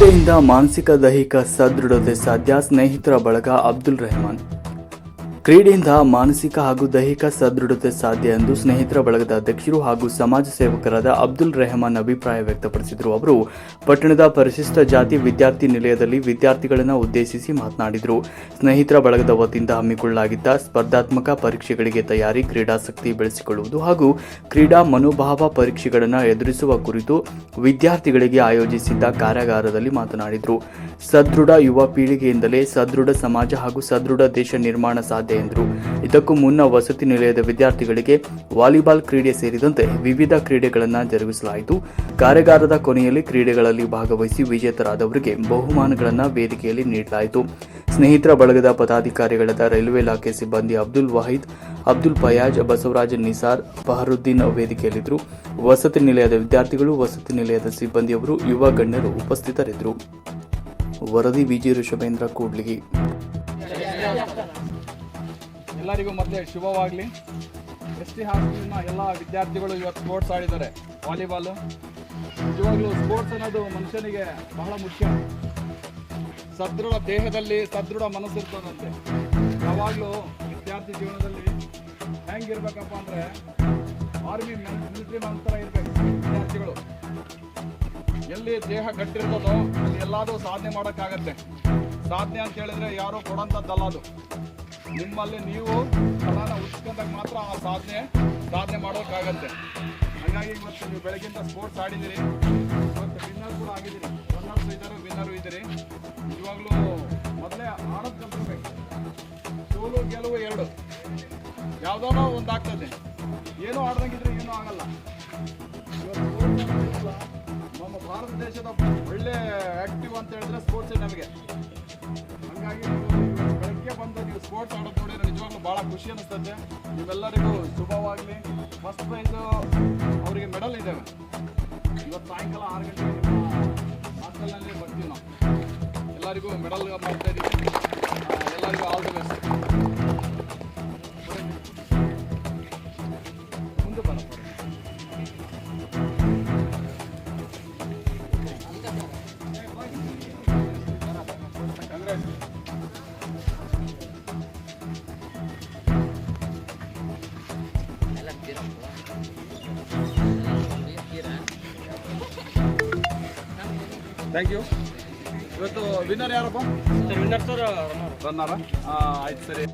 ಕ್ರೀಡೆಯಿಂದ ಮಾನಸಿಕ ದೈಹಿಕ ಸದೃಢತೆ ಸಾಧ್ಯ ಸ್ನೇಹಿತರ ಬಳಗ ಅಬ್ದುಲ್ ರೆಹಮಾನ್. ಕ್ರೀಡೆಯಿಂದ ಮಾನಸಿಕ ಹಾಗೂ ದೈಹಿಕ ಸದೃಢತೆ ಸಾಧ್ಯ ಎಂದು ಸ್ನೇಹಿತರ ಬಳಗದ ಅಧ್ಯಕ್ಷರು ಹಾಗೂ ಸಮಾಜ ಸೇವಕರಾದ ಅಬ್ದುಲ್ ರೆಹಮಾನ್ ಅಭಿಪ್ರಾಯ ವ್ಯಕ್ತಪಡಿಸಿದರು. ಅವರು ಪಟ್ಟಣದ ಪರಿಶಿಷ್ಟ ಜಾತಿ ವಿದ್ಯಾರ್ಥಿ ನಿಲಯದಲ್ಲಿ ವಿದ್ಯಾರ್ಥಿಗಳನ್ನು ಉದ್ದೇಶಿಸಿ ಮಾತನಾಡಿದರು. ಸ್ನೇಹಿತರ ಬಳಗದ ವತಿಯಿಂದ ಹಮ್ಮಿಕೊಳ್ಳಲಾಗಿದ್ದ ಸ್ಪರ್ಧಾತ್ಮಕ ಪರೀಕ್ಷೆಗಳಿಗೆ ತಯಾರಿ ಕ್ರೀಡಾಸಕ್ತಿ ಬೆಳೆಸಿಕೊಳ್ಳುವುದು ಹಾಗೂ ಕ್ರೀಡಾ ಮನೋಭಾವ ಪರೀಕ್ಷೆಗಳನ್ನು ಎದುರಿಸುವ ಕುರಿತು ವಿದ್ಯಾರ್ಥಿಗಳಿಗೆ ಆಯೋಜಿಸಿದ್ದ ಕಾರ್ಯಾಗಾರದಲ್ಲಿ ಮಾತನಾಡಿದರು. ಸದೃಢ ಯುವ ಪೀಳಿಗೆಯಿಂದಲೇ ಸದೃಢ ಸಮಾಜ ಹಾಗೂ ಸದೃಢ ದೇಶ ನಿರ್ಮಾಣ ಸಾಧ್ಯ ಎಂದರು. ಇದಕ್ಕೂ ಮುನ್ನ ವಸತಿ ನಿಲಯದ ವಿದ್ಯಾರ್ಥಿಗಳಿಗೆ ವಾಲಿಬಾಲ್ ಕ್ರೀಡೆ ಸೇರಿದಂತೆ ವಿವಿಧ ಕ್ರೀಡೆಗಳನ್ನು ಜರುಗಿಸಲಾಯಿತು. ಕಾರ್ಯಾಗಾರದ ಕೊನೆಯಲ್ಲಿ ಕ್ರೀಡೆಗಳಲ್ಲಿ ಭಾಗವಹಿಸಿ ವಿಜೇತರಾದವರಿಗೆ ಬಹುಮಾನಗಳನ್ನು ವೇದಿಕೆಯಲ್ಲಿ ನೀಡಲಾಯಿತು. ಸ್ನೇಹಿತರ ಬಳಗದ ಪದಾಧಿಕಾರಿಗಳಾದ ರೈಲ್ವೆ ಇಲಾಖೆ ಸಿಬ್ಬಂದಿ ಅಬ್ದುಲ್ ವಾಹಿದ್, ಅಬ್ದುಲ್ ಫಯಾಜ್, ಬಸವರಾಜ್ ನಿಸಾರ್, ಫಹರುದ್ದೀನ್ ವೇದಿಕೆಯಲ್ಲಿದ್ದರು. ವಸತಿ ನಿಲಯದ ವಿದ್ಯಾರ್ಥಿಗಳು, ವಸತಿ ನಿಲಯದ ಸಿಬ್ಬಂದಿಯವರು, ಯುವ ಗಣ್ಯರು ಉಪಸ್ಥಿತರಿದ್ದರು. ವರದಿ ವಿಜಿ ಋಷಭೇಂದ್ರ ಕೂಡ್ಲಿಗಿ. ಎಲ್ಲರಿಗೂ ಮತ್ತೆ ಶುಭವಾಗಲಿ. ಎಸ್ ಟಿ ಹಾಸ್ಟೆಲ್ನ ಎಲ್ಲ ವಿದ್ಯಾರ್ಥಿಗಳು ಇವತ್ತು ಸ್ಪೋರ್ಟ್ಸ್ ಆಡಿದ್ದಾರೆ. ವಾಲಿಬಾಲು. ನಿಜವಾಗ್ಲೂ ಸ್ಪೋರ್ಟ್ಸ್ ಅನ್ನೋದು ಮನುಷ್ಯನಿಗೆ ಬಹಳ ಮುಖ್ಯ. ಸದೃಢ ದೇಹದಲ್ಲಿ ಸದೃಢ ಮನಸ್ಸು ಇರ್ತದಂತೆ. ಯಾವಾಗಲೂ ವಿದ್ಯಾರ್ಥಿ ಜೀವನದಲ್ಲಿ ಹೆಂಗಿರ್ಬೇಕಪ್ಪ ಅಂದರೆ ಆರ್ಮಿ ಮಿಲಿಟರಿ ಮ್ಯಾನ್ ಥರ ಇರಬೇಕು ವಿದ್ಯಾರ್ಥಿಗಳು. ಎಲ್ಲಿ ದೇಹ ಕಟ್ಟಿರ್ತದೋ ಎಲ್ಲಾದರೂ ಸಾಧನೆ ಮಾಡೋಕ್ಕಾಗತ್ತೆ. ಸಾಧನೆ ಅಂತ ಹೇಳಿದ್ರೆ ಯಾರೋ ಕೊಡೋಂಥದ್ದಲ್ಲ ಅದು. ನಿಮ್ಮಲ್ಲಿ ನೀವು ಫಲಾನ ಉಚ್ಕೊಂಡಾಗ ಮಾತ್ರ ಆ ಸಾಧನೆ ಸಾಧನೆ ಮಾಡೋಕ್ಕಾಗತ್ತೆ. ಹಾಗಾಗಿ ಇವತ್ತು ನೀವು ಬೆಳಗ್ಗಿಂದ ಸ್ಪೋರ್ಟ್ಸ್ ಆಡಿದ್ದೀರಿ. ಇವತ್ತು ವಿನ್ನರ್ ಕೂಡ ಆಗಿದ್ದೀರಿ. ರನ್ನರ್ಸ್ ಇದ್ದಾರೆ ವಿನ್ನರು ಇದ್ದೀರಿ. ಇವಾಗಲೂ ಮೊದಲೇ ಆಡೋದು ಕಲ್ತಿರ್ಬೇಕು ಸೋಲು, ಗೆಲುವು ಎರಡು. ಯಾವುದೋ ಒಂದು ಆಗ್ತದೆ. ಏನೂ ಆಡ್ದಂಗಿದ್ರೆ ಏನೂ ಆಗಲ್ಲ. ನಮ್ಮ ಭಾರತ ದೇಶದ ಒಳ್ಳೆ ಆಕ್ಟಿವ್ ಅಂತ ಹೇಳಿದ್ರೆ ಸ್ಪೋರ್ಟ್ಸ್ ನಮಗೆ. ಹಂಗಾಗಿ ಬೆಳಗ್ಗೆ ಬಂದು ನೀವು ಸ್ಪೋರ್ಟ್ಸ್ ಆಡೋದು ನೋಡಿದ್ರೆ ನಿಜವಾಗ್ಲೂ ಭಾಳ ಖುಷಿ ಅನಿಸ್ತದೆ. ನೀವೆಲ್ಲರಿಗೂ ಶುಭವಾಗಲಿ. ಫಸ್ಟ್ ಪ್ರೈಸ್ ಅವರಿಗೆ ಮೆಡಲ್ ಇದ್ದಾವೆ ಇವತ್ತು ಸಾಯಂಕಾಲ ಆರು ಗಂಟೆಗೆ ಹಾಸ್ಟೆಲ್ನಲ್ಲಿ ಬರ್ತೀವಿ ನಾವು. ಎಲ್ಲರಿಗೂ ಮೆಡಲ್ ಮಾಡ್ತಾ ಇದ್ದೀವಿ. ಎಲ್ಲರಿಗೂ all the best thank you ಇವತ್ತು ವಿನ್ನರ್ ಯಾರಪ್ಪ ವಿನ್ನರ್ ಸರ್ ರನ್ನರ ಆಯ್ತು ಸರಿ.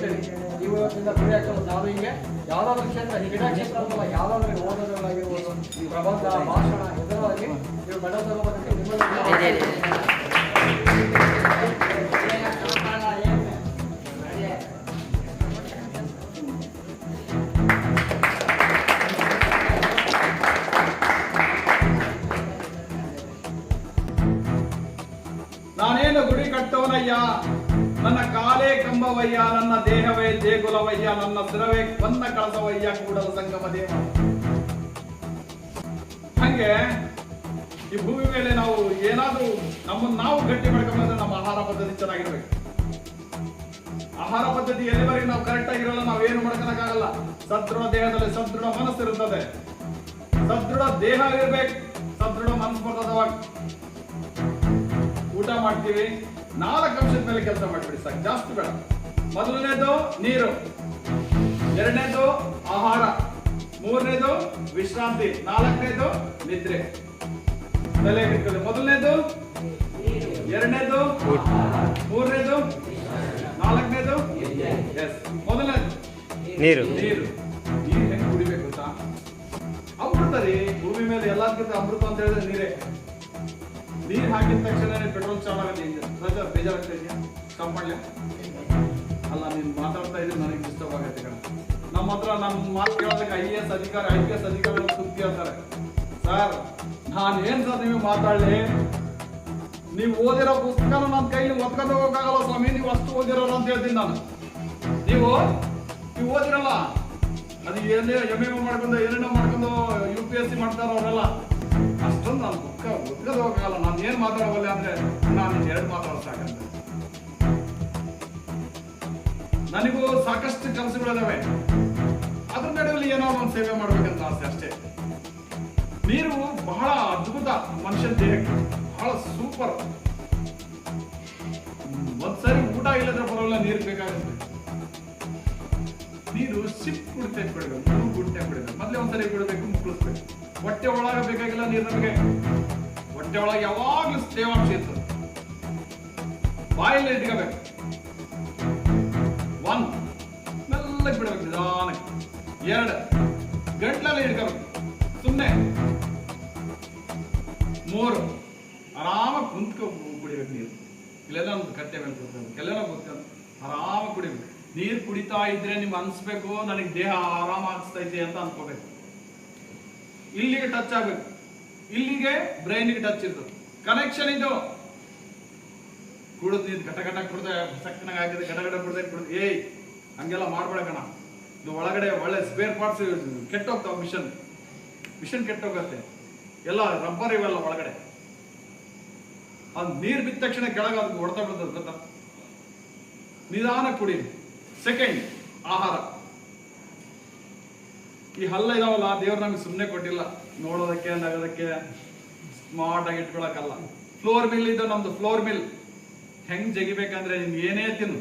ನೀವು ಇವತ್ತಿಂದ ಗುರಿ ಹಾಕೋದು ನಾನು ಹಿಂಗೆ ಯಾವ್ದಾದ್ರು ಕ್ಷೇತ್ರ ಕ್ರೀಡಾ ಕ್ಷೇತ್ರ ಅಂತಲ್ಲ ಯಾವ್ದಾದ್ರು ಓದೋದ್ರಲ್ಲಾಗಿರ್ಬೋದು ಪ್ರಬಂಧ ಭಾಷಣ ಇದರಲ್ಲಿ ನೀವು ತಗೋಬೇಕಂತ ನಿಮ್ಮಲ್ಲಿ ನಾನೇನು ಗುಡಿ ಕಟ್ಟವನಯ್ಯ ನನ್ನ ಕಾಲೇ ಕಂಬವಯ್ಯ, ನನ್ನ ದೇಹವೇ ದೇಗುಲವಯ್ಯ, ನನ್ನ ಸಿರವೇ ಬಂದ ಕಳಸವಯ್ಯ ಕೂಡಲ ಸಂಗಮ ದೇವ. ಹಂಗೆ ಈ ಭೂಮಿ ಮೇಲೆ ನಾವು ಏನಾದ್ರೂ ನಮ್ಮನ್ನು ನಾವು ಗಟ್ಟಿ ಮಾಡ್ಕೊಂಡ್ರೆ ನಮ್ಮ ಆಹಾರ ಪದ್ಧತಿ ಚೆನ್ನಾಗಿರ್ಬೇಕು. ಆಹಾರ ಪದ್ಧತಿ ಎಲ್ಲಿವರೆಗೆ ನಾವು ಕರೆಕ್ಟ್ ಆಗಿರಲ್ಲ, ನಾವು ಏನು ಮಾಡ್ಕೊಳಕ್ಕಾಗಲ್ಲ. ಸದೃಢ ದೇಹದಲ್ಲಿ ಸದೃಢ ಮನಸ್ಸು ಇರುತ್ತದೆ ಸದೃಢ ದೇಹ ಇರ್ಬೇಕು, ಸದೃಢ ಮನಸ್ಸು ಬರ್ತದವಾಗ ಊಟ ಮಾಡ್ತೀವಿ. ನಾಲ್ಕು ಅಂಶದ ಮೇಲೆ ಕೆಲಸ ಮಾಡಿಬಿಡಿ ಸಾಕು. ಜಾಸ್ತಿ ಬೇಡ. ಮೊದಲನೇದು ನೀರು. ಎರಡನೇದು ಆಹಾರ. ಮೂರನೇದು ವಿಶ್ರಾಂತಿ. ನಾಲ್ಕನೇದು ನಿದ್ರೆ. ತಲೆ ಹಿಡ್ಕೊಳ್ಳಿ. ಮೊದಲನೇದು ಎರಡನೇದು ಮೂರನೇದು ನಾಲ್ಕನೇದು ಎಸ್. ಮೊದಲನೇದು ನೀರು. ನೀರು. ನೀರು ಹೆಂಗ್ ಕುಡಿಬೇಕು ಅಂತ ಅಮೃತ ರೀ ಭೂಮಿ ಮೇಲೆ ಎಲ್ಲದಕ್ಕಿಂತ ಅಮೃತ ಅಂತ ಹೇಳಿದ್ರೆ ನೀರೇ. ನೀರ್ ಹಾಕಿದ ತಕ್ಷಣ ಪೆಟ್ರೋಲ್ ಚಾರ್ಜ್ ಆಗಲ್ಲ ಇಂಜಿನ್ ಬೇಜಾರ್ ಬೇಜಾರಾಗ್ತಾ ಸ್ಟಾಪ್ ಮಾಡಲಿ? ಅಲ್ಲ, ನೀನು ಮಾತಾಡ್ತಾ ಇದ್ರೆ ನನಗೆ ಡಿಸ್ಟರ್ಬ್ ಆಗತ್ತೆ ಕಣ. ನಮ್ಮ ಹತ್ರ ನಮ್ಮ ಮಾತು ಕೇಳೋದಕ್ಕೆ ಐ ಎ ಎಸ್ ಅಧಿಕಾರಿ ಐ ಪಿ ಎಸ್ ಅಧಿಕಾರಿಗಳು ಸುದ್ದಿ ಹೇಳ್ತಾರೆ ಸರ್ ನಾನು ಏನ್ ಸರ್ ನೀವು ಮಾತಾಡಲಿ? ನೀವು ಓದಿರೋ ಪುಸ್ತಕನ ನನ್ನ ಕೈಲಿ ಒತ್ಕೊಂಡು ಹೋಗೋಕ್ಕಾಗಲ್ಲ ಸ್ವಾಮಿ. ನೀವು ಅಷ್ಟು ಓದಿರೋರು ಅಂತ ಹೇಳ್ತೀನಿ ನಾನು. ನೀವು ನೀವು ಓದಿರಲ್ಲ? ಅದು ಏನೇ ಎಂ ಎ ಮಾಡ್ಕೊಂಡು, ಏನೇನೋ ಮಾಡ್ಕೊಂಡು ಯು ಪಿ ಎಸ್ ಸಿ ಮಾಡ್ತಾರ ಅವರೆಲ್ಲ. ಅಷ್ಟೊಂದು ನಾನು ದುಃಖ ಹೋಗಲ್ಲ ನಾನು ಏನ್ ಮಾತಾಡಬಲ್ಲೆ ಅಂದ್ರೆ ನಾನು ಎರಡು ಮಾತಾಡೋ ಸಾಕಂತ. ನನಗೂ ಸಾಕಷ್ಟು ಕೆಲಸಗಳಿದಾವೆ. ಅದ್ರ ನಡುವಲ್ಲಿ ಏನೋ ಒಂದು ಸೇವೆ ಮಾಡ್ಬೇಕಂತ ಆಸೆ ಅಷ್ಟೇ. ನೀರು ಬಹಳ ಅದ್ಭುತ ಮನುಷ್ಯನ ದೇಹಕ್ಕೆ, ಬಹಳ ಸೂಪರ್ ಒಂದ್ಸರಿ ಊಟ ಇಲ್ಲದ್ರೆ ಬರೋಲ್ಲ ನೀರು ಬೇಕಾಗುತ್ತೆ. ನೀರು ಸಿಪ್ ಕುಡ್ತೆ ಬಿಡಬೇಕು ಮೂರು ಗುಡ್ಡೆ ಬಿಡಬೇಕು ಮೊದಲೇ ಒಂದ್ಸರಿ ಬಿಡಬೇಕು, ಮುಕ್ಕಳಿಸ್ಬೇಕು. ಹೊಟ್ಟೆ ಒಳಗ ಬೇಕಾಗಿಲ್ಲ ನೀರು ನಮಗೆ. ಹೊಟ್ಟೆ ಒಳಗೆ ಯಾವಾಗ್ಲೂ ತೇವಾಂಶ ಇರ್ತದೆ. ಬಾಯಲ್ಲಿ ಇಟ್ಕೋಬೇಕು. ಒನ್ ಮೆಲ್ಲಗೆ ಬಿಡಬೇಕು ನಿಧಾನಕ್ಕೆ. ಎರಡು. ಗಂಟ್ಲಲ್ಲಿ ಇಟ್ಕೋಬೇಕು. ಸುಮ್ಮನೆ ಮೂರು. ಆರಾಮಾಗಿ ಕುಂತ್ಕೊ ಕುಡಿಬೇಕು ನೀರು. ಇಲ್ಲೆಲ್ಲ ಒಂದು ಕಟ್ಟೆ ಮೇಲೆ ಕೂತ್ಕೊಂಡು ಕೆಲವೆಲ್ಲ ಆರಾಮಾಗಿ ಕುಡಿಬೇಕು. ನೀರು ಕುಡಿತಾ ಇದ್ರೆ ನಿಮ್ಗೆ ಅನ್ಸ್ಬೇಕು? ನನಗೆ ದೇಹ ಆರಾಮ ಅನಿಸ್ತೈತೆ ಅಂತ ಅನ್ಕೋಬೇಕು. ಇಲ್ಲಿಗೆ ಟಚ್ ಆಗಬೇಕು. ಇಲ್ಲಿಗೆ ಬ್ರೈನ್ಗೆ ಟಚ್ ಇರ್ತದೆ. ಕನೆಕ್ಷನ್ ಇದು. ಕುಡಿದ್ ನೀನು ಘಟ ಘಟ ಕುಡ್ದೆ ಸಕ್ಕನಾಗ ಆಗಿದೆ ಘಟ ಘಟ ಕುಡ್ದೆ ಕುಡ್ದು. ಏಯ್, ಹಂಗೆಲ್ಲ ಮಾಡ್ಬೇಡ ಕಣ. ಇದು ಒಳಗಡೆ ಒಳ್ಳೆ ಸ್ಪೇರ್ ಪಾರ್ಟ್ಸ್ ಕೆಟ್ಟೋಗ್ತಾವ ಮಿಷನ್ ಮಿಷನ್ ಕೆಟ್ಟೋಗತ್ತೆ. ಎಲ್ಲ ರಬ್ಬರ್ ಇವೆಲ್ಲ ಒಳಗಡೆ. ಅದು ನೀರು ಬಿದ್ದ ತಕ್ಷಣ ಕೆಳಗೆ ಅದಕ್ಕೆ ಹೊಡ್ತಾ ಬಿಡ್ತದೆ ಗೊತ್ತಾ? ನಿಧಾನ ಕುಡಿ ಸೆಕೆಂಡ್ ಆಹಾರ. ಈ ಹಲ್ಲ ಇದಾವಲ್ಲ, ದೇವ್ರು ನಮ್ಗೆ ಸುಮ್ಮನೆ ಕೊಟ್ಟಿಲ್ಲ. ನೋಡೋದಕ್ಕೆ, ನಗೋದಕ್ಕೆ ಸ್ಮಾರ್ಟ್ ಆಗಿ ಇಟ್ಕೊಳಕಲ್ಲ ಫ್ಲೋರ್ ಮಿಲ್ ಇದು ನಮ್ದು ಫ್ಲೋರ್ ಮಿಲ್ ಹೆಂಗ್ ಜಗಿಬೇಕಂದ್ರೆ ನೀನ್ ಏನೇ ತಿನ್ನು.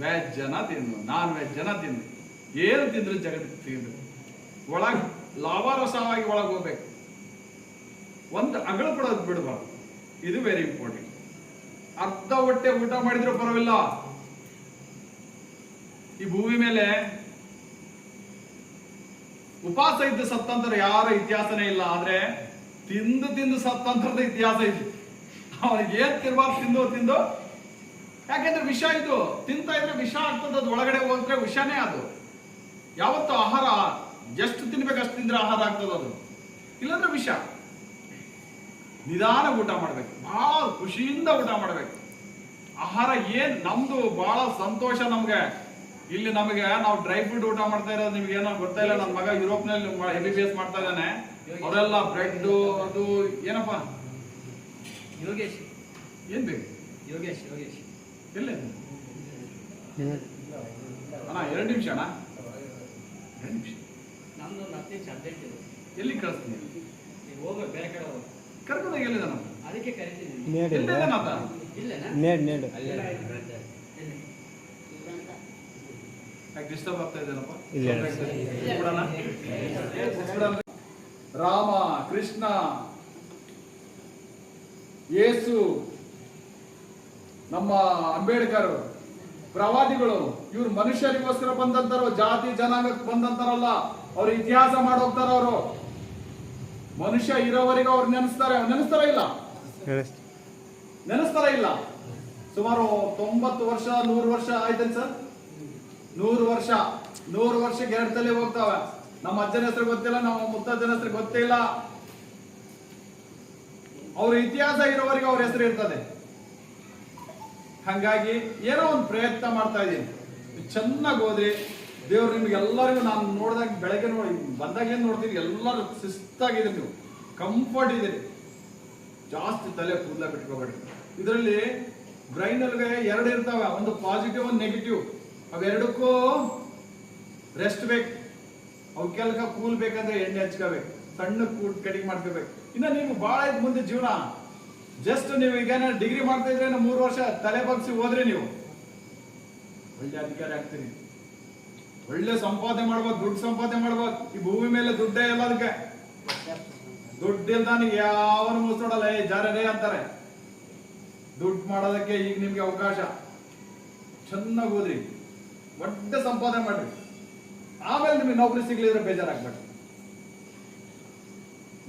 ವೆಜ್ ಜನ ತಿನ್ನು ನಾನ್ ವೆಜ್ ಜನ ತಿನ್ನು. ಏನು ತಿಂದ್ರು ಜಗತ್ ತಿಂದು. ಒಳಗ್ ಲಾಭಾರಸವಾಗಿ ಒಳಗೆ ಹೋಗ್ಬೇಕು. ಒಂದು ಅಗಳ ಕೊಡೋದು ಬಿಡಬಾರ್ದು. ಇದು ವೆರಿ ಇಂಪಾರ್ಟೆಂಟ್ ಅರ್ಧ ಹೊಟ್ಟೆ ಊಟ ಮಾಡಿದ್ರು ಪರವಾಗಿಲ್ಲ. ಈ ಭೂಮಿ ಮೇಲೆ ಉಪವಾಸ ಇದ್ದು ಸತ್ತಂತರ ಯಾರ ಇತಿಹಾಸನೇ ಇಲ್ಲ, ಆದ್ರೆ ತಿಂದು ತಿಂದು ಸತ್ತಂತರದ ಇತಿಹಾಸ ಇದೆ. ಅವನಿಗೆ ಏನ್ ತಿರ್ಬಾರ್ದು ತಿಂದು ತಿಂದು? ಯಾಕೆಂದ್ರೆ ವಿಷ ಇದು, ತಿಂತಾ ಇದ್ರೆ ವಿಷ ಆಗ್ತದ ಒಳಗಡೆ ಹೋದ್ರೆ ವಿಷನೇ ಅದು. ಯಾವತ್ತು ಆಹಾರ ಎಷ್ಟು ತಿನ್ಬೇಕು ಅಷ್ಟು ತಿಂದ್ರೆ ಆಹಾರ ಆಗ್ತದ ಅದು. ಇಲ್ಲಾಂದ್ರೆ ವಿಷ. ನಿಧಾನ ಊಟ ಮಾಡ್ಬೇಕು ಬಹಳ ಖುಷಿಯಿಂದ ಊಟ ಮಾಡ್ಬೇಕು. ಆಹಾರ ಏನ್, ನಮ್ದು ಬಹಳ ಸಂತೋಷ ನಮ್ಗೆ. ಇಲ್ಲಿ ನಮಗೆ ನಾವು ಡ್ರೈ ಫ್ರೂಟ್ ಊಟ ಮಾಡ್ತಾ ಇರೋದು ನಿಮ್ಗೆ ಏನೋ ಗೊತ್ತಾ ಇಲ್ಲ. ನನ್ನ ಮಗ ಯುರೋಪ್ನಲ್ಲಿ ಎಂ ಬಿ ಬಿ ಎಸ್ ಮಾಡ್ತಾ ಇದ್ದಾನೆ. ಅವರೆಲ್ಲ ಬ್ರೆಡ್ ಅದು ಏನಪ್ಪ? ಯೋಗೇಶ್. ಏನ್ ಬೇಕು? ಯೋಗೇಶ್ ಯೋಗೇಶ್. ಎಲ್ಲ? ಅಣ್ಣ ಎರಡು ನಿಮಿಷ ಅಣ್ಣ. ಎರಡು ನಿಮಿಷ. ನಮ್ದು ಹತ್ತು ನಿಮಿಷ ಅರ್ಜೆಂಟ್ ಇದೆ. ಎಲ್ಲಿ ಕಳಿಸ್ತೀನಿ? ನೀವು ಹೋಗ್ಬೇಕು ಬೇರೆ ಕಡೆ ಹೋಗ್ಬೇಕು ಕರ್ಕೊಂಡೋಗಿ ಎಲ್ಲಿದ್ದಾನ ಅದಕ್ಕೆ ಕರಿತೀನಿ. ಎಲ್ಲಿದ್ದಾನ ಆತ ಇಲ್ಲೇನಾ? ನೇಡ್ ನೇಡ್? ಯಾಕೆ ಡಿಸ್ಟರ್ಬ್ ಆಗ್ತಾ ಇದ್ದೇನಪ್ಪ? ಇಲ್ಲ. ಬಿಡೋಣ? ಬಿಡೋಣ? ರಾಮ ಕೃಷ್ಣ ಯೇಸು ನಮ್ಮ ಅಂಬೇಡ್ಕರ್ ಪ್ರವಾದಿಗಳು ಇವ್ರು ಮನುಷ್ಯರಿಗೋಸ್ಕರ ಬಂದಂತಾರೋ ಜಾತಿ ಜನಾಂಗಕ್ಕೆ ಬಂದಂತಾರಲ್ಲ ಅವ್ರ ಇತಿಹಾಸ ಮಾಡೋಗ್ತಾರ ಅವರು. ಮನುಷ್ಯ ಇರೋವರೆಗೂ ಅವ್ರು ನೆನೆಸ್ತಾರೆ. ನೆನೆಸ್ತಾರ ಇಲ್ಲ? ನೆನೆಸ್ತಾರ. ಇಲ್ಲ? ಸುಮಾರು ತೊಂಬತ್ತು ವರ್ಷ ನೂರು ವರ್ಷ ಆಯ್ತೇನ್ ಸರ್? ನೂರು ವರ್ಷ, ನೂರು ವರ್ಷಕ್ಕೆ ಎರಡು ತಲೆ ಹೋಗ್ತಾವೆ. ನಮ್ಮ ಅಜ್ಜನ ಹೆಸರು ಗೊತ್ತಿಲ್ಲ, ನಮ್ಮ ಮುತ್ತಜ್ಜನ ಹೆಸರು ಗೊತ್ತಿಲ್ಲ. ಅವ್ರ ಇತಿಹಾಸ ಇರೋವರೆಗೆ ಅವ್ರ ಹೆಸರು ಇರ್ತದೆ. ಹಂಗಾಗಿ ಏನೋ ಒಂದು ಪ್ರಯತ್ನ ಮಾಡ್ತಾ ಇದ್ದೀನಿ. ಚೆನ್ನಾಗಿ ಹೋದ್ರಿ ದೇವ್ರು ನಿಮ್ಗೆ ಎಲ್ಲರಿಗೂ ನಾನು ನೋಡಿದಾಗ ಬೆಳಗ್ಗೆ ನೋಡಿ, ಬಂದಾಗ ಏನು ನೋಡ್ತೀರಿ? ಎಲ್ಲರೂ ಶಿಸ್ತಾಗಿದ್ದೀರಿ ನೀವು. ಕಂಫರ್ಟ್ ಇದ್ದೀರಿ. ಜಾಸ್ತಿ ತಲೆ ಕೂದಲ ಬಿಟ್ಕೋಬೇಡಿ. ಇದರಲ್ಲಿ ಬ್ರೈನ್ ಅಲ್ಲಿ ಎರಡು ಇರ್ತಾವೆ. ಒಂದು ಪಾಸಿಟಿವ್ ಒಂದು ನೆಗೆಟಿವ್ ಅವೆರಡಕ್ಕೂ ರೆಸ್ಟ್ ಬೇಕು. ಕೆಲಕ ಕೂಲ್ ಬೇಕಂದ್ರೆ ಎಣ್ಣೆ ಹಚ್ಕೋಬೇಕು. ಸಣ್ಣ ಕೂಟ್ ಕಡಿಗೆ ಮಾಡ್ಕೋಬೇಕು. ಇನ್ನ ನೀವು ಬಹಳ ಇದ್ ಮುಂದೆ ಜೀವನ. ಜಸ್ಟ್ ನೀವು ಈಗ ಡಿಗ್ರಿ ಮಾಡ್ತಾ ಇದ್ರೆ ಮೂರು ವರ್ಷ ತಲೆ ಬಗ್ಸಿ ಹೋದ್ರೆ ನೀವು. ಒಳ್ಳೆ ಅಧಿಕಾರಿ ಆಗ್ತೀರಿ ಒಳ್ಳೆ ಸಂಪಾದನೆ ಮಾಡ್ಬೋದು, ದುಡ್ಡು ಸಂಪಾದನೆ ಮಾಡ್ಬೋದು. ಈ ಭೂಮಿ ಮೇಲೆ ದುಡ್ಡೇ ಇಲ್ಲ ಅದಕ್ಕೆ ದುಡ್ಡಿಂದ ಇಲ್ದಾನಿಗೆ ಯಾವನು ಮುಗಿಸೋಡಲ್ಲ ಏ ಜಾರೇ ಅಂತಾರೆ. ದುಡ್ಡು ಮಾಡೋದಕ್ಕೆ ಈಗ ನಿಮ್ಗೆ ಅವಕಾಶ. ಚೆನ್ನಾಗಿ ಓದ್ರಿ. ಒಡ್ಡ ಸಂಪಾದನೆ ಮಾಡ್ರಿ. ಆಮೇಲೆ ನಿಮಗೆ ನೌಕರಿ ಸಿಗ್ಲಿದ್ರೆ ಬೇಜಾರಾಗ್ಬೇಡಿ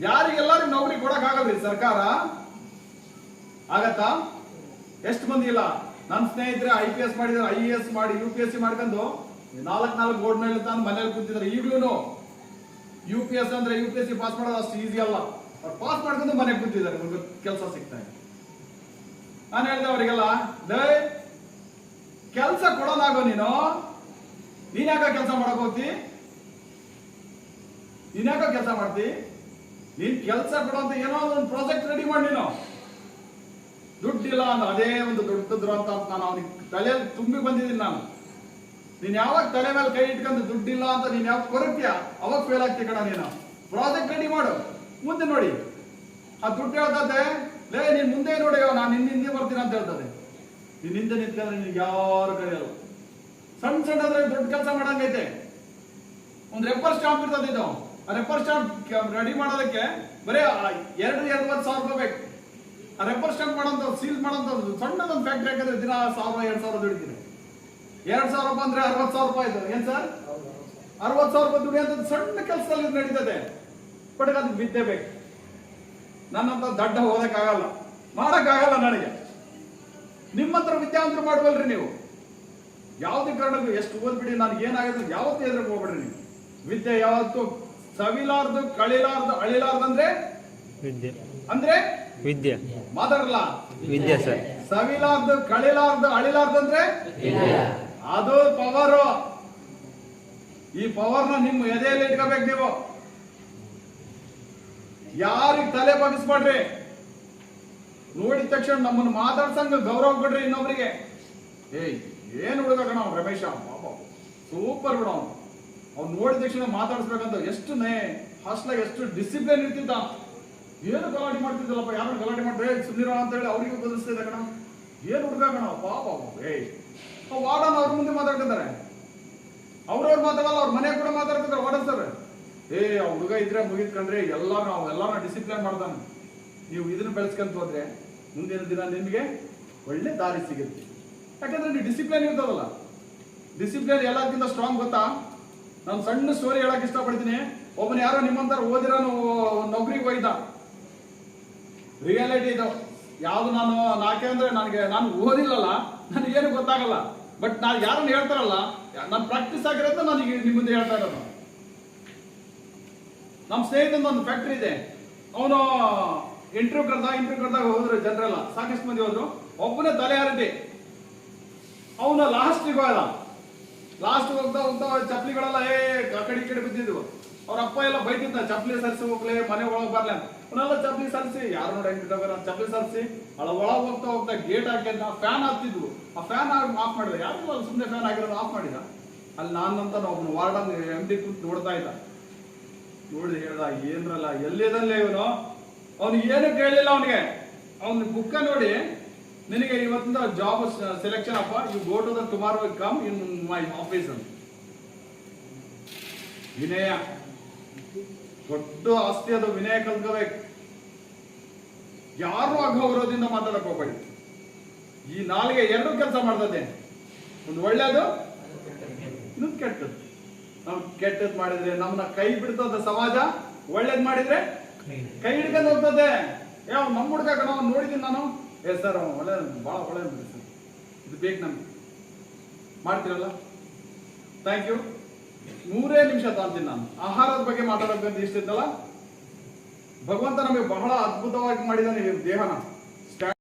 ಯಾರಿಗೆಲ್ಲರಿಗೂ ನೌಕರಿ ಕೊಡಕ್ ಆಗಲ್ರಿ ಸರ್ಕಾರ? ಆಗತ್ತಾ? ಎಷ್ಟು ಮಂದಿ ಇಲ್ಲ? ನನ್ನ ಸ್ನೇಹಿತರೆ ಐ ಪಿ ಎಸ್ ಮಾಡಿದ್ರೆ ಐ ಎಸ್ ಮಾಡಿ ಯು ಪಿ ಎಸ್ ಸಿ ಮಾಡ್ಕೊಂಡು ನಾಲ್ಕು ನಾಲ್ಕು ಬೋರ್ಡ್ ಮೇಲೆ ತಾನು ಮನೇಲಿ ಕೂತಿದ್ದಾರೆ. ಈಗ್ಲೂ ಯು ಪಿ ಎಸ್ ಅಂದ್ರೆ U P S C pass ಮಾಡೋದು ಅಷ್ಟು ಈಸಿ ಅಲ್ಲ. ಅವ್ರು ಪಾಸ್ ಮಾಡ್ಕೊಂಡು ಮನೆಗೆ ಕೂತಿದ್ದಾರೆ. ಕೆಲಸ ಸಿಗ್ತಾ ಇದೆ. ನಾನು ಹೇಳ್ದೆ ಅವರಿಗೆಲ್ಲ ಕೆಲಸ ಕೊಡೋದಾಗೋ ನೀನು? ನೀನ್ಯಾಕ ಕೆಲಸ ಮಾಡಕ್ ಹೋಗ್ತಿ? ನೀನ್ ಯಾಕ ಕೆಲಸ ಮಾಡ್ತಿ? ನೀನ್ ಕೆಲಸ ಕೊಡೋಂತ ಏನೋ ಒಂದು ಪ್ರಾಜೆಕ್ಟ್ ರೆಡಿ ಮಾಡಿ ನೀನು. ದುಡ್ಡಿಲ್ಲ ಅಂತ ಅದೇ ಒಂದು ದೊಡ್ಡ ದುರಂತ ಅಂತ ನಾನು ಅವನಿಗೆ ತಲೆಯಲ್ಲಿ ತುಂಬಿ ಬಂದಿದ್ದೀನಿ ನಾನು. ನೀನ್ ಯಾವಾಗ ತಲೆ ಮೇಲೆ ಕೈ ಇಟ್ಕೊಂಡು ದುಡ್ಡಿಲ್ಲ ಅಂತ ನೀನ್ ಯಾವಾಗ ಕೊರತ್ಯ? ಅವಾಗ ಫೇಲ್ ಆಗ್ತಿ ಕಣ ನೀನು. ಪ್ರಾಜೆಕ್ಟ್ ರೆಡಿ ಮಾಡು. ಮುಂದೆ ನೋಡಿ. ಆ ದುಡ್ಡು ಹೇಳ್ತದೆ ಲೇ, ನೀನ್ ಮುಂದೆ ನೋಡಿ ನಾನು ನಿನ್ನ ಹಿಂದೆ ಬರ್ತೀನಿ ಅಂತ ಹೇಳ್ತದೆ ನೀನ್ ಹಿಂದೆ ನಿಂತ್ಕೊಂಡ್ರೆ ನಿನ್ಗೆ ಯಾರು ಕರೆಯಲ್ಲ. ಸಣ್ಣ ಸಣ್ಣ ಅಂದ್ರೆ ದೊಡ್ಡ ಕೆಲಸ ಮಾಡಂಗೈತೆ. ಒಂದು ರೆಪ್ಪರ್ ಸ್ಟಾಂಪ್ ಇರ್ತದೆ ಇದು. ಆ ರೆಪ್ಪರ್ ಸ್ಟಾಂಪ್ ರೆಡಿ ಮಾಡೋದಕ್ಕೆ ಬರೀ ಎರಡು, ಎರಡುವರೆ ಸಾವಿರ ರೂಪಾಯಿ ಬೇಕು. ಆ ರೆಪ್ಪರ್ ಸ್ಟಾಂಪ್ ಮಾಡೋಂಥ ಸೀಲ್ ಮಾಡೋಂಥದ್ದು, ಸಣ್ಣದೊಂದು ಫ್ಯಾಕ್ಟ್ರಿ ಹಾಕಿದ್ರೆ ದಿನ ಸಾವಿರ, ಎರಡು ಸಾವಿರ ದುಡಿತೀನಿ. ಎರಡು ಸಾವಿರ ರೂಪಾಯಿ ಅಂದ್ರೆ ಅರವತ್ತು ಸಾವಿರ ರೂಪಾಯಿ ಇದು. ಏನ್ ಸರ್? ಅರವತ್ತು ಸಾವಿರ ರೂಪಾಯಿ ದುಡಿಯೋಂಥದ್ದು ಸಣ್ಣ ಕೆಲಸದಲ್ಲಿ ನಡೀತದೆ. ಬಟ್ ಅದು ಬಿದ್ದೇ ಬೇಕು. ನನ್ನಂತ ದಡ್ಡ ಓದಕ್ಕಾಗಲ್ಲ ಮಾಡಕ್ಕಾಗಲ್ಲ ನನಗೆ. ನಿಮ್ಮಂತರ ವಿದ್ಯಾವಂತರು ಮಾಡಬಲ್ರಿ ನೀವು. ಯಾವುದೇ ಕಾರಣಕ್ಕೂ ಎಷ್ಟು ಓದ್ಬಿಡಿ ನನಗೆ ಏನಾಗಿದೆ ಯಾವತ್ತೂ ಎದುರು ಹೋಗ್ಬಿಡ್ರಿ ನೀವು. ವಿದ್ಯೆ ಯಾವತ್ತು ಸವಿಲಾರ್ದು ಕಳಿಲಾರ್ದು ಅಳಿಲಾರ್ದು ಅಂದ್ರೆ ವಿದ್ಯೆ. ಅಂದ್ರೆ? ವಿದ್ಯೆ. ಮಾತಾಡಲ್ಲ ವಿದ್ಯೆ ಸರ್. ಸವಿಲಾರ್ದು ಕಳಿಲಾರ್ದು ಅಳಿಲಾರ್ದು ಅಂದ್ರೆ ಅದು ಪವರ್. ಈ ಪವರ್ನ ನಿಮ್ಮ ಎದೆಯಲ್ಲಿ ಇಟ್ಕೋಬೇಕು ನೀವು. ಯಾರಿಗೆ ತಲೆ ಬಗ್ಗಿಸ್ಬೇಡ್ರಿ ನೋಡಿದ ತಕ್ಷಣ ನಮ್ಮನ್ನು ಮಾತಾಡ್ಸಂಗ ಗೌರವ ಕೊಡ್ರಿ ಇನ್ನೊಬ್ಬರಿಗೆ ಏಯ್, ಏನ್ ಹುಡುಗ ಕಣ ರಮೇಶ? ಪಾಪ ಸೂಪರ್ ಬಿಡ ಅವನು. ಅವ್ನು ನೋಡಿದ ತಕ್ಷಣ ಮಾತಾಡಿಸ್ಬೇಕಂತ ಎಷ್ಟು ನೇ ಹಾಸ್ಟ್ಲ ಎಷ್ಟು ಡಿಸಿಪ್ಲಿನ್ ಇರ್ತಿದ್ದ. ಏನು ಗಲಾಟೆ ಮಾಡ್ತಿದ್ದಲ್ಲಪ್ಪ ಯಾರು ಗಲಾಟೆ ಮಾಡ್ರೆ ಸುಮ್ಮನಿರೋ ಅಂತ ಹೇಳಿ ಅವ್ರಿಗೂ ಬದಲಿಸ್ತಿದ್ದ ಕಣ. ಏನ್ ಹುಡುಗ ಕಣ? ಪಾಪ. ಏಯ್ ವಾರ್ಡನ್ ಅವ್ರ ಮುಂದೆ ಮಾತಾಡ್ತಿದ್ದಾರೆ. ಅವ್ರವ್ರು ಮಾತಾಡಲ್ಲ ಅವ್ರ ಮನೆ ಕೂಡ ಮಾತಾಡ್ತಿದ್ದಾರೆ ಸರ್. ಏ ಆ ಹುಡುಗ ಇದ್ರೆ ಮುಗಿದ್ ಕಂಡ್ರೆ ಎಲ್ಲಾರು ನಾವು ಎಲ್ಲಾರನ್ನ ಡಿಸಿಪ್ಲಿನ್ ಮಾಡ್ತಾನೆ. ನೀವು ಇದನ್ನ ಬೆಳೆಸ್ಕೊಂತ ಹೋದ್ರೆ ಮುಂದಿನ ದಿನ ನಿಮಗೆ ಒಳ್ಳೆ ದಾರಿ ಸಿಗುತ್ತೆ. ಯಾಕಂದ್ರೆ ನೀವು ಡಿಸಿಪ್ಲಿನ್ ಇರ್ತದಲ್ಲ ಡಿಸಿಪ್ಲಿನ್ ಎಲ್ಲದಕ್ಕಿಂತ ಸ್ಟ್ರಾಂಗ್ ಗೊತ್ತಾ? ನಾನು ಸಣ್ಣ ಸ್ಟೋರಿ ಹೇಳಕ್ ಇಷ್ಟಪಡ್ತೀನಿ. ಒಬ್ಬನ ಯಾರೋ ನಿಮ್ಮಂತಾರ ಓದಿರೋನು ನೌಕರಿಗೆ ಹೋಯ್ದ ರಿಯಾಲಿಟಿ ಇದು. ಯಾವ್ದು ನಾನು ನಾಕೆ ಅಂದ್ರೆ ನನಗೆ, ನಾನು ಓದಿಲ್ಲಲ್ಲ ನನಗೇನು ಗೊತ್ತಾಗಲ್ಲ. ಬಟ್ ನಾನು ಯಾರನ್ನ ಹೇಳ್ತಾರಲ್ಲ, ನಾನು ಪ್ರಾಕ್ಟೀಸ್ ಆಗಿರೋದು ನನಗೆ ನಿಮ್ಮ ಮುಂದೆ ಹೇಳ್ತಾ ಇರೋದು. ನಮ್ಮ ಸ್ನೇಹಿತಂದು ಒಂದು ಫ್ಯಾಕ್ಟ್ರಿ ಇದೆ. ಅವನು ಇಂಟರ್ವ್ಯೂ ಕರ್ದಾಗ ಇಂಟರ್ವ್ಯೂ ಕರೆದಾಗ ಹೋದ್ರೆ ಜನರೆಲ್ಲ ಸಾಕಷ್ಟು ಮಂದಿ ಹೋದ್ರು ಒಬ್ಬನೇ ತಲೆ ಹರಿದೆ, ಅವನ ಲಾಸ್ಟಿಗೆ ಹೋದ. ಲಾಸ್ಟ್ ಹೋಗ್ತಾ ಹೋಗ್ತಾ ಚಪ್ಲಿಗಳೆಲ್ಲ ಏ, ಆ ಕಡೆ ಈ ಕಡೆ ಬಿದ್ದಿದ್ವು. ಅವ್ರ ಅಪ್ಪ ಎಲ್ಲ ಬೈತಿದ್ದ ಚಪ್ಲಿ ಸರಿಸಿ ಹೋಗ್ಲಿ, ಮನೆ ಒಳಗೆ ಬರ್ಲಿ ಅವನೆಲ್ಲ ಚಪ್ಲಿ ಸರಿಸಿ, ಯಾರು ನೋಡಿ ಹೆಂಗಿದ್ದಾವೆ ಚಪ್ಲಿ ಸರಿಸಿ, ಅಳ ಒಳಗೆ ಹೋಗ್ತಾ ಹೋಗ್ತಾ ಗೇಟ್ ಹಾಕಿದ್ದ ಫ್ಯಾನ್ ಹಾಕ್ತಿದ್ವು. ಆ ಫ್ಯಾನ್ ಆಫ್ ಮಾಡಿದ. ಯಾರು ಸುಮ್ಮನೆ ಫ್ಯಾನ್ ಆಗಿರೋದು ಆಫ್ ಮಾಡಿದ? ಅಲ್ಲಿ ನಾನಂತ ಒಬ್ಬನು ವಾರ್ಡನ್ ಎಂ ಡಿ ಕೂತ್ ನೋಡ್ತಾ ಇದ್ದ. ನೋಡಿ ಹೇಳ್ದ, ಏನ್ರಲ್ಲ, ಎಲ್ಲಿದಲ್ಲೇ ಇವನು? ಅವನು ಏನು ಕೇಳಲಿಲ್ಲ ಅವನಿಗೆ. ಅವನ ಬುಕ್ಕ ನೋಡಿ, ನಿನಗೆ ಇವತ್ತಿಂದ ಜಾಬ್ ಸೆಲೆಕ್ಷನ್ ಅಪ್ಪ. You go to the tomorrow come in my office ಅಂತ. ವಿನಯ. ದೊಡ್ಡ ಆಸ್ತಿ ಅದು, ವಿನಯ ಕಲ್ತ್ಕೋಬೇಕು. ಯಾರು ಅಗೌರವದಿಂದ ಮಾತಾಡಕ್ ಹೋಗ್ಬೇಡಿ. ಈ ನಾಲಿಗೆ ಎರಡು ಕೆಲಸ ಮಾಡ್ತದೆ ಒಂದು ಒಳ್ಳೇದು, ಇನ್ನೊಂದು ಕೆಟ್ಟದ್ದು. ನಾವು ಕೆಟ್ಟದ್ ಮಾಡಿದ್ರೆ ನಮ್ಮನ್ನ ಕೈ ಬಿಡ್ತದ ಸಮಾಜ, ಒಳ್ಳೇದ್ ಮಾಡಿದ್ರೆ ಕೈ ಹಿಡ್ಕೊಂಡು ಹೋಗ್ತದೆ. ಯಾವ ನಮ್ಮ ಹುಡುಗ ಕಣ ನೋಡಿದ್ದೀನಿ ನಾನು. ಏ ಸರ್ ಒಳ್ಳೆ, ಭಾಳ ಒಳ್ಳೆ ಸರ್ ಇದು ಬೇಕು ನಮ್ಗೆ. ಮಾಡ್ತೀರಲ್ಲ? ಥ್ಯಾಂಕ್ ಯು ಮೂರೇ ನಿಮಿಷ ತಾಂತೀನಿ ನಾನು. ಆಹಾರದ ಬಗ್ಗೆ ಮಾತಾಡಬೇಕಂತ ಇಷ್ಟಿದ್ದಲ್ಲ ಭಗವಂತ ನಮಗೆ ಬಹಳ ಅದ್ಭುತವಾಗಿ ಮಾಡಿದ್ದಾನೆ ದೇಹನ.